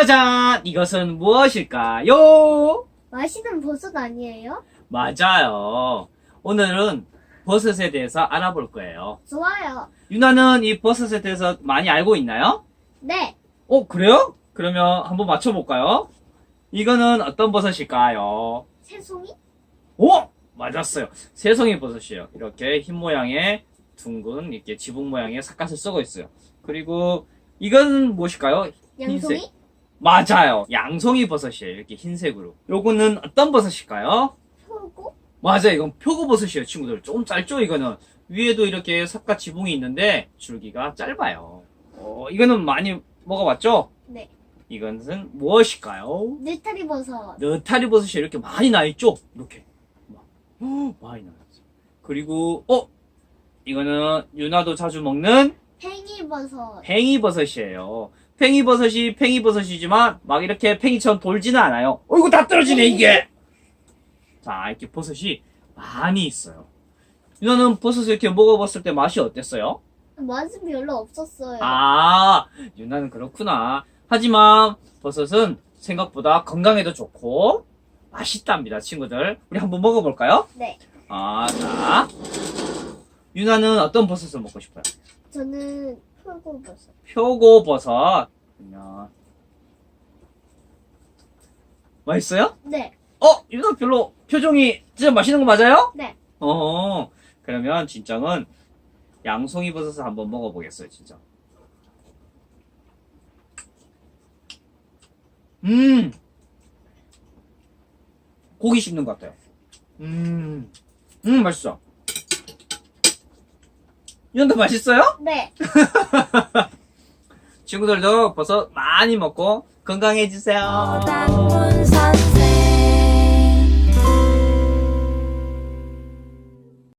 짜잔! 이것은 무엇일까요? 맛있는 버섯 아니에요? 맞아요. 오늘은 버섯에 대해서 알아볼 거예요. 좋아요. 유나는 이 버섯에 대해서 많이 알고 있나요? 네. 어, 그래요? 그러면 한번 맞춰볼까요? 이거는 어떤 버섯일까요? 새송이? 오! 맞았어요. 새송이 버섯이에요. 이렇게 흰 모양의 둥근, 이렇게 지붕 모양의 삿갓을 쓰고 있어요. 그리고 이건 무엇일까요? 양송이? 흰색. 맞아요. 양송이 버섯이에요. 이렇게 흰색으로. 요거는 어떤 버섯일까요? 표고? 맞아요. 이건 표고버섯이에요, 친구들. 조금 짧죠, 이거는. 위에도 이렇게 삿갓 지붕이 있는데 줄기가 짧아요. 어, 이거는 많이 먹어봤죠? 네. 이것은 무엇일까요? 느타리 버섯. 느타리 버섯이 이렇게 많이 나 있죠? 이렇게. 막, 헉, 많이 나 있어요. 그리고, 어? 이거는 유나도 자주 먹는 팽이 버섯. 팽이버섯이에요. 팽이버섯이 팽이버섯이지만 막 이렇게 팽이처럼 돌지는 않아요. 어이구 다 떨어지네 이게. 자 이렇게 버섯이 많이 있어요. 유나는 버섯을 이렇게 먹어봤을 때 맛이 어땠어요? 맛은 별로 없었어요. 아 유나는 그렇구나. 하지만 버섯은 생각보다 건강에도 좋고 맛있답니다 친구들. 우리 한번 먹어볼까요? 네. 아 자. 유나는 어떤 버섯을 먹고 싶어요? 저는 표고 버섯. 표고버섯. 그러면 맛있어요? 네. 어? 유나 별로 표정이 진짜 맛있는 거 맞아요? 네. 어. 그러면 진정은 양송이 버섯을 한번 먹어보겠어요, 진짜. 음. 고기 씹는 것 같아요. 음. 음, 맛있어. 이런도 맛있어요? 네. 친구들도 버섯 많이 먹고 건강해지세요. 선생